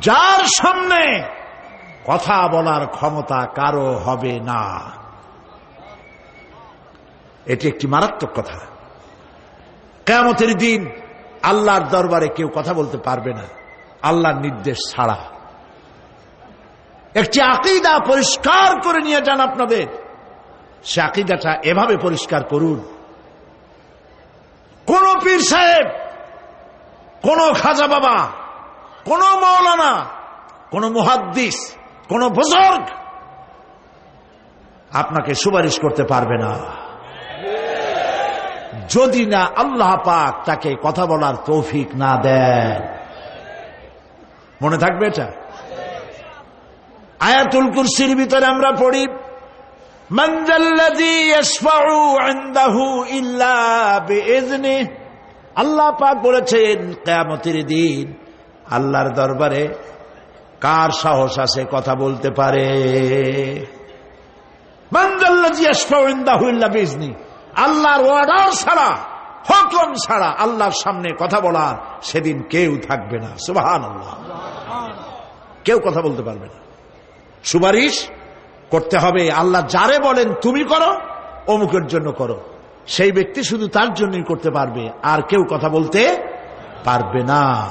যার সামনে কথা বলার ক্ষমতা কারও হবে না। এটি একটি মারাত্মক কথা। কেমতের দিন আল্লাহর দরবারে কেউ কথা বলতে পারবে না। আল্লাহর নির্দেশ ছাড়া। একটি আকিদা পরিষ্কার করে নিয়ে যান আপনাদের। সে আকিদাটা এভাবে পরিষ্কার করুন। কোন পীর সাহেব, কোন খাজা বাবা কোন মৌলানা, কোন মুহাদ্দিস, কোন বুজর্গ আপনাকে সুপারিশ করতে পারবে না। যদি না আল্লাহ পাক তাকে কথা বলার তৌফিক না দেন। মনে থাকবে এটা? আয়াতুল কুরসির ভিতরে আমরা পড়ি আল্লাহ পাক বলেছেন, কিয়ামতের দিন আল্লাহর দরবারে কার সাহস আছে কথা বলতে পারে? আল্লাহর অর্ডার ছাড়া, হুকুম ছাড়া আল্লাহর সামনে কথা বলার সেদিন কেউ থাকবে না। সুবহানাল্লাহ। কেউ কথা বলতে পারবে না। সুপারিশ করতে হবে, আল্লাহ যারে বলেন তুমি করো, অমুকের জন্য করো। সেই ব্যক্তি শুধু তার জন্যই করতে পারবে, আর কেউ কথা বলতে পারবে না।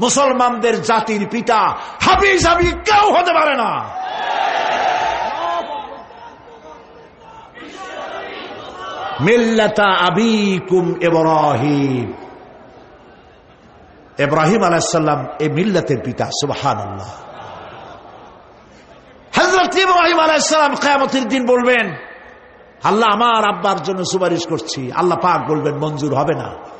মুসলমানদের জাতির পিতা হাবিজ হাবি কেউ হতে পারে না। মিল্লাতা আবিকুম ইব্রাহিম। ইব্রাহিম আলাইসাল্লাম এ মিল্লাতের পিতা, সুবহানাল্লাহ। হজরত ইব্রাহিম আলাইসালাম কেয়ামতের দিন বলবেন, আল্লাহ আমার আব্বার জন্য সুপারিশ করছি। আল্লাহ পাক বলবেন, মঞ্জুর হবে না।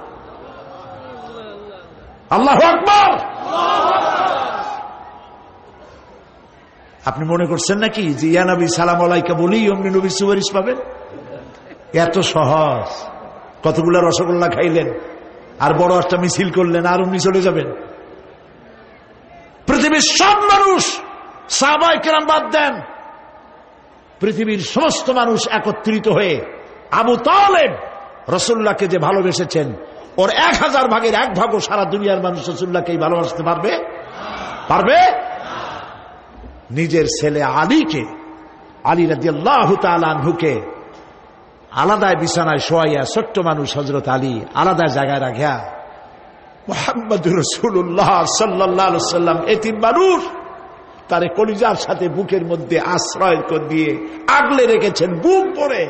আল্লাহ আকবর। আপনি মনে করছেন নাকি যে, ইয়া নবী, সালাম আলাইকা বলি, অমনি নবী সুপারিশ পাবেন? এত সহজ। কতগুলো রসগোল্লা খাইলেন, আর বড় একটা মিছিল করলেন, আর অমনি চলে যাবেন। পৃথিবীর সব মানুষ সাহবাই কেরাম বাদ দেন। পৃথিবীর সমস্ত মানুষ একত্রিত হয়ে আবু তালেব রসুল্লাহকে যে ভালোবেসেছেন ওর এক হাজার ভাগের এক ভাগও সারা দুনিয়ার মানুষ রসুল্লাহকেই ভালোবাসতে পারবে? পারবে? নিজের ছেলে আলীকে, আলী রাজি আল্লাহ আলাদায় বিছানায় শোয়াইয়া ছোট্ট মানুষ হজরত আলী আলাদা জায়গায় রাখিয়া মোহাম্মদ রসুল্লাহ সাল্লাহ সাল্লাম এতিম মানুষ, তারে কলিজার সাথে বুকের মধ্যে আশ্রয় দিয়ে আগলে রেখেছেন, বুক পরে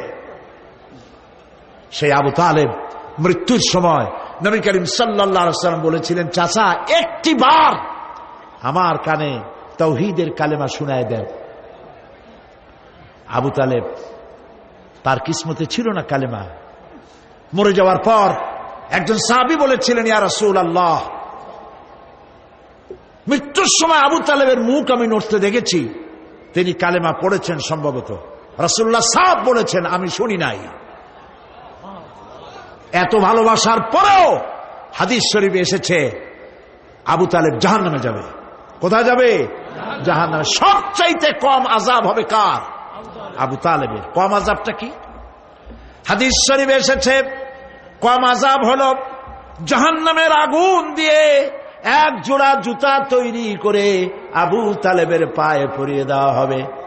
সেই আবু তালেব মৃত্যুর সময় নবী করিম সাল্লাম বলেছিলেন, চাচা, একটি বার আমার কানে তৌহিদের কালেমা শুনায় দেন। আবু তালেব, তার কিসমতে ছিল না কালেমা। মরে যাওয়ার পর একজন সাহাবি বলেছিলেন, ইয়া রসুল আল্লাহ মৃত্যুর সময় আবু তালেবের মুখ আমি নড়তে দেখেছি। তিনি কালেমা পড়েছেন সম্ভবত। রসুল্লাহ সাহ বলেছেন, আমি শুনি নাই। এত ভালোবাসার পরেও হাদিস শরীফে এসেছে, আবু তালেব জাহান নামে যাবে। কোথায় যাবে? জাহান্নামে। সবচাইতে কম আজাব হবে কার? আবু তালেবের। কম আজাবটা কি? হাদিস শরীফ এসেছে, কম আজাব হল জাহান্নামের আগুন দিয়ে এক জোড়া জুতা তৈরি করে আবু তালেবের পায়ে পরিয়ে দেওয়া হবে।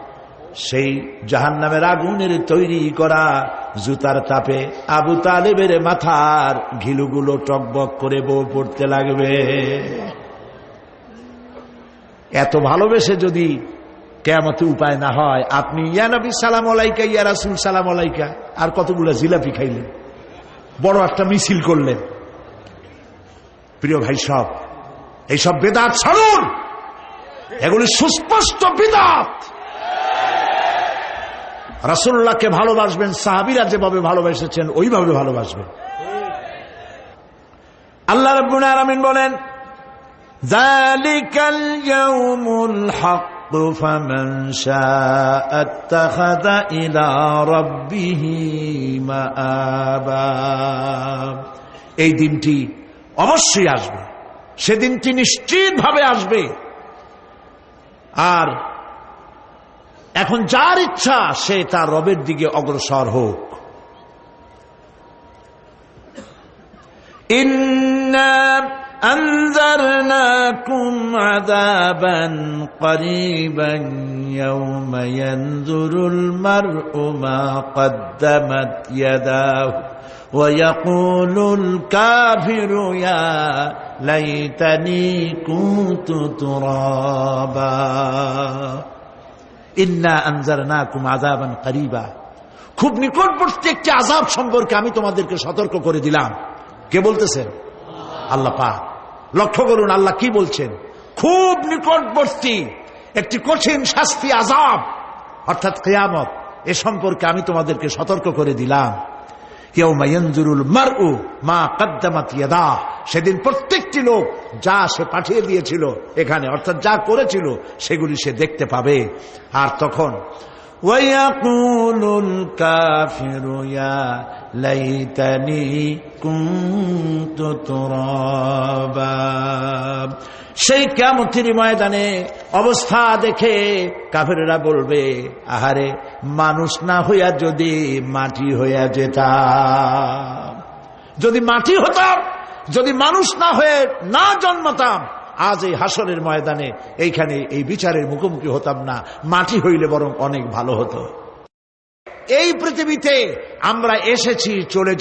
সেই জাহান্নামের আগুনের তৈরি করা জুতার তাপে আবু তালেবের মাথার ঘিলুগুলো টকবক করে বউ পড়তে লাগবে। এত ভালোবেসে যদি কেমতে উপায় না হয়, আপনি, ইয়া নবী, সালাম আলাইকা, ইয়া রাসুল, সালাম আলাইকা, আর কতগুলো জিলাপি খাইলেন? বড় একটা মিছিল করলেন। প্রিয় ভাই, সব, এইসব বেদাত ছাড়ুন! এগুলি সুস্পষ্ট বিদাত! রাসুল্লাহকে ভালোবাসবেন সাহাবিরা যেভাবে ভালোবেসেছেন ওইভাবে ভালোবাসবেন আল্লাহ রব্বুল আলামিন বলেন ذلك اليوم الحق فمن شاء اتخذ إلى ربه مآبا এই দিনটি অবশ্যই আসবে সেদিনটি নিশ্চিতভাবে আসবে আর এখন যার ইচ্ছা সে তার রবের দিকে অগ্রসর হোক ইন্না أنذرناكم عذابا قريبا يوم ينظر المرء ما قدمت يداه ويقول الكافر يا ليتني كنت ترابا ইন্না আনজারনাকুম আযাবান করিবা। খুব নিকটবর্তী একটি আযাব সম্পর্কে আমি তোমাদেরকে সতর্ক করে দিলাম। কে বলতেছেন? আল্লাহ পাক। লক্ষ্য করুন, আল্লাহ কি বলছেন? খুব নিকটবর্তী একটি কঠিন শাস্তি আযাব, অর্থাৎ কিয়ামত, এ সম্পর্কে আমি তোমাদেরকে সতর্ক করে দিলাম। কেউ মাইয়ঞ্জুরুল মারউ মা কাদ্দামাত সেদিন প্রত্যেকটি লোক যা সে পাঠিয়ে দিয়েছিল এখানে, অর্থাৎ যা করেছিল, সেগুলি সে দেখতে পাবে। আর তখন সেই কেমতির ময়দানে অবস্থা দেখে কাফেরা বলবে, আহারে, মানুষ না হইয়া যদি মাটি হইয়া যেতাম, যদি মাটি হতাম যদি মানুষ না হয়ে না জন্মতাম, আজ এই হাসনের ময়দানে এইখানে এই বিচারের মুখোমুখি হতাম না। মাটি হইলে বরং অনেক ভালো হতো। এই পৃথিবীতে আমরা এসেছি, চলে